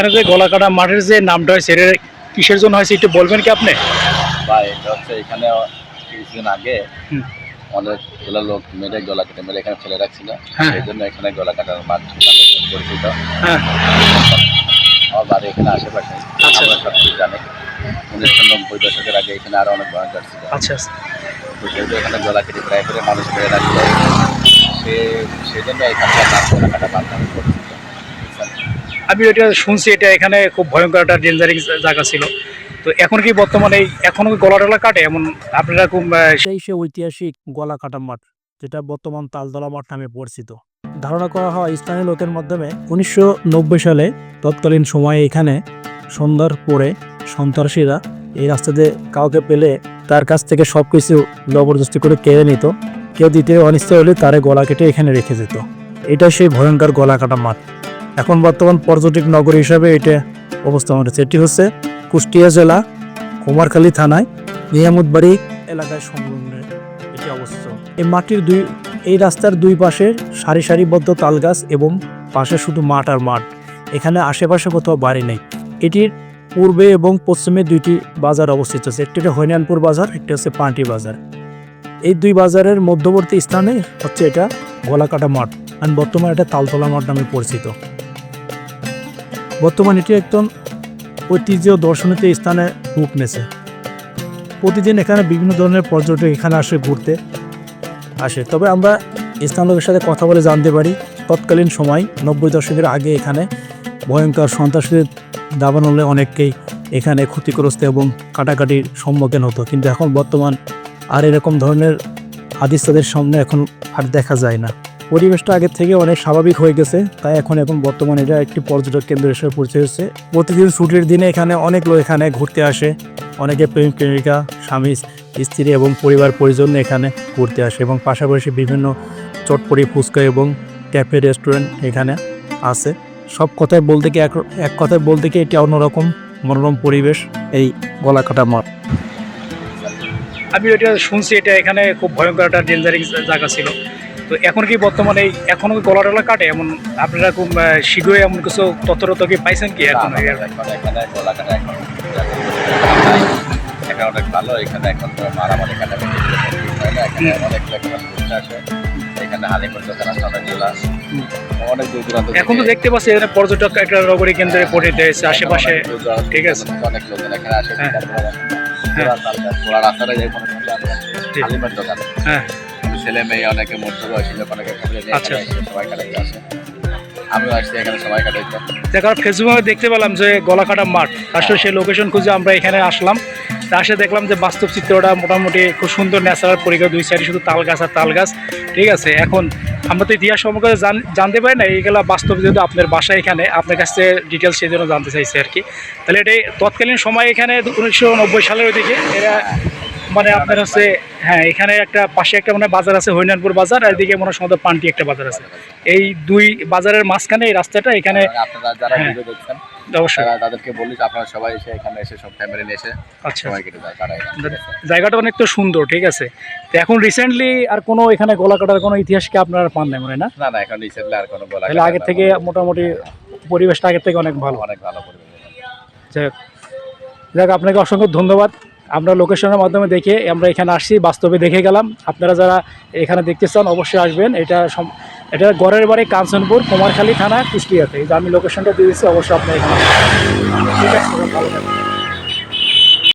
এখানে যে গলাকাটা মাঠের যে নামটা হয়েছে এটা কিসের জন্য হয়েছে একটু বলবেন কি আপনি? বা এটা হচ্ছে এখানে কিছুদিন আগে। অনেকগুলো লোক মেরে গলা কেটে মেরে এখানে ফেলে রাখছিল। হ্যাঁ। সেই জন্য এখানে গলা কাটার মাঠ পরিচিত। হ্যাঁ। আমার বাড়ি এখানে আশেপাশে। আচ্ছা। আমরা সব কিছু জানি। উনিশশো নব্বই দশকের আগে এখানে আরও অনেক ভয়ঙ্কর ছিল। আচ্ছা। তো এখানে গলা কেটে প্রায় করে মানুষ মেরে রাখছিল। সে সেই জন্য এখানকার নাম গলা কাটা? আমি এটা শুনছি, এটা এখানে খুব ভয়ঙ্কর একটা ডেঞ্জারি জায়গা ছিল। তো এখন কি বর্তমানে এখনও গলা টলা কাটে? এমন আপনারা খুব সেই সে ঐতিহাসিক গলা কাটা মাঠ, যেটা বর্তমান তালতলা মাঠ নামে পরিচিত। ধারণা করা হয় স্থানীয় লোকের মাধ্যমে উনিশশো নব্বই সালে তৎকালীন সময়ে এখানে সন্ধ্যার পরে সন্ত্রাসীরা এই রাস্তাতে কাউকে পেলে তার কাছ থেকে সব কিছু জবরদস্তি করে কেড়ে নিত। কেউ দ্বিতীয় অনিশ্চয় হলে তারে গলা কেটে এখানে রেখে যেত এটা সেই ভয়ঙ্কর গলা কাটা মাঠ। এখন বর্তমান পর্যটক নগরী হিসাবে এটা অবস্থান রয়েছে এটি হচ্ছে কুষ্টিয়া জেলা, কুমারখালী থানায় নিয়ামতবাড়ি এলাকায় সংলগ্ন এটি অবস্থিত। এই মাটির দুই এই রাস্তার দুই পাশে সারি সারিবদ্ধ তালগাছ এবং পাশে শুধু মাঠ আর মাঠ। এখানে আশেপাশে কোথাও বাড়ি নেই। এটির পূর্বে এবং পশ্চিমে দুইটি বাজার অবস্থিত। আছে একটি হচ্ছে হরিয়ানপুর বাজার, একটি হচ্ছে পান্টি বাজার। এই দুই বাজারের মধ্যবর্তী স্থানে হচ্ছে এটা গলাকাটা মাঠ। আর বর্তমানে এটা তালতলা মাঠ নামে পরিচিত। বর্তমানে এটি একদম ঐতিহ্য দর্শনীয় স্থানে রূপ নেছে প্রতিদিন এখানে বিভিন্ন ধরনের পর্যটক এখানে আসে, ঘুরতে আসে। তবে আমরা স্থানীয় লোকের সাথে কথা বলে জানতে পারি, তৎকালীন সময়, নব্বই দশকের আগে এখানে ভয়ঙ্কর সন্ত্রাসীদের দাবান হলে অনেককেই এখানে ক্ষতিগ্রস্ত এবং কাটাকাটির সম্মুখীন হতো। কিন্তু এখন বর্তমান আর এরকম ধরনের হাদিস তাদের সামনে এখন আর দেখা যায় না। পরিবেশটা আগের থেকে অনেক স্বাভাবিক হয়ে গেছে, তাই এখন এখন বর্তমানে এটা একটি পর্যটক কেন্দ্র হিসেবে পরিচয় হচ্ছে। প্রতিদিন ছুটির দিনে এখানে অনেক লোক এখানে ঘুরতে আসে, অনেকে প্রেম প্রেমিকা, স্বামী, স্ত্রী এবং পরিবার পরিজন এখানে ঘুরতে আসে এবং পাশাপাশি বিভিন্ন চটপটি, ফুচকা এবং ক্যাফে, রেস্টুরেন্ট এখানে আছে। সব কথায় বলতে কি এক এক কথায় বলতে কি এটি অন্যরকম মনোরম পরিবেশ? এই গলাকাটা মাঠ। আমি এটা শুনছি, এটা এখানে খুব ভয়ঙ্কর একটা ডেঞ্জারিং জায়গা ছিল। তো এখন কি বর্তমানে এখনও গলা টলা কাটে? এমন আপনারা খুব শীঘ্রই এমন কিছু তথ্য টথ্য কি পাইছেন কি এখন? এখন এখানে গলা কাটা এখন এখানে অনেক ভালো এখানে এখন তো মারামারি হয় এখানে অনেক আসে অনেকগুলা অনেক দূর দূরান্ত এখন তো দেখতে পাচ্ছি এখানে পর্যটক একটা নগরী কেন্দ্রে পরিণত হয়েছে আশেপাশে। ঠিক আছে। অনেক লোকজন এখানে আসে হ্যাঁ। রাস্তাটা হ্যাঁ। ছেলে মেয়ে অনেকে মধ্য বয়সী লোক অনেকে ফ্যামিলি নিয়ে আচ্ছা। এখানে এসে সময় কাটাইতে আসে। আমিও আসছি এখানে সময় কাটাইতে। দেখার ফেসবুকে দেখতে পেলাম যে গলাকাটা মাঠ। আসলে সেই লোকেশন খুঁজে আমরা এখানে আসলাম। আসে দেখলাম যে বাস্তব চিত্রটা মোটামুটি খুব সুন্দর ন্যাচারাল পরিবেশ। দুই সাইডে শুধু তাল গাছ আর তাল গাছ। ঠিক আছে এখন আমরা তো ইতিহাস সম্পর্কে জানতে পারি না। এইগুলা বাস্তব যেহেতু আপনার বাসা এখানে আপনার কাছ ডিটেলস সেই জন্য জানতে চাইছি আর কি। তাহলে এটাই তৎকালীন সময় এখানে উনিশশো নব্বই সালের ওইদিকে এরা মানে আপনার হচ্ছে হ্যাঁ এখানে একটা পাশে একটা মানে বাজার আছে হরিনানপুর বাজার আর এদিকে মনে হয় সম্ভবত পান্টি একটা বাজার আছে। এই দুই বাজারের মাঝখানে এই রাস্তাটা এখানে আপনারা যারা হ্যাঁ। ভিডিও দেখছেন অবশ্যই। তাদেরকে বলি যে আপনারা সবাই এসে এখানে এসে সব ফ্যামিলি নিয়ে এসে আচ্ছা? জায়গাটা অনেক তো সুন্দর ঠিক আছে। তো এখন রিসেন্টলি আর কোনো এখানে গলা কাটার কোনো ইতিহাসকে আপনারা পান নাই মনে না? না না এখন রিসেন্টলি আর কোনো বলা তাহলে আগের থেকে মোটামুটি পরিবেশটা আগের থেকে অনেক ভালো। অনেক ভালো পরিবেশ। যাক যাক আপনাকে অসংখ্য ধন্যবাদ। আমরা লোকেশনের মাধ্যমে দেখে আমরা এখানে আসছি, বাস্তবে দেখে গেলাম। আপনারা যারা এখানে দেখতে চান অবশ্যই আসবেন। এটা এটা গড়ের বাড়ি কাঞ্চনপুর, কুমারখালী থানা, কুষ্টিয়াতে। আমি লোকেশনটা দিয়ে দিচ্ছি অবশ্যই আপনার এখানে ঠিক আছে, ভালো।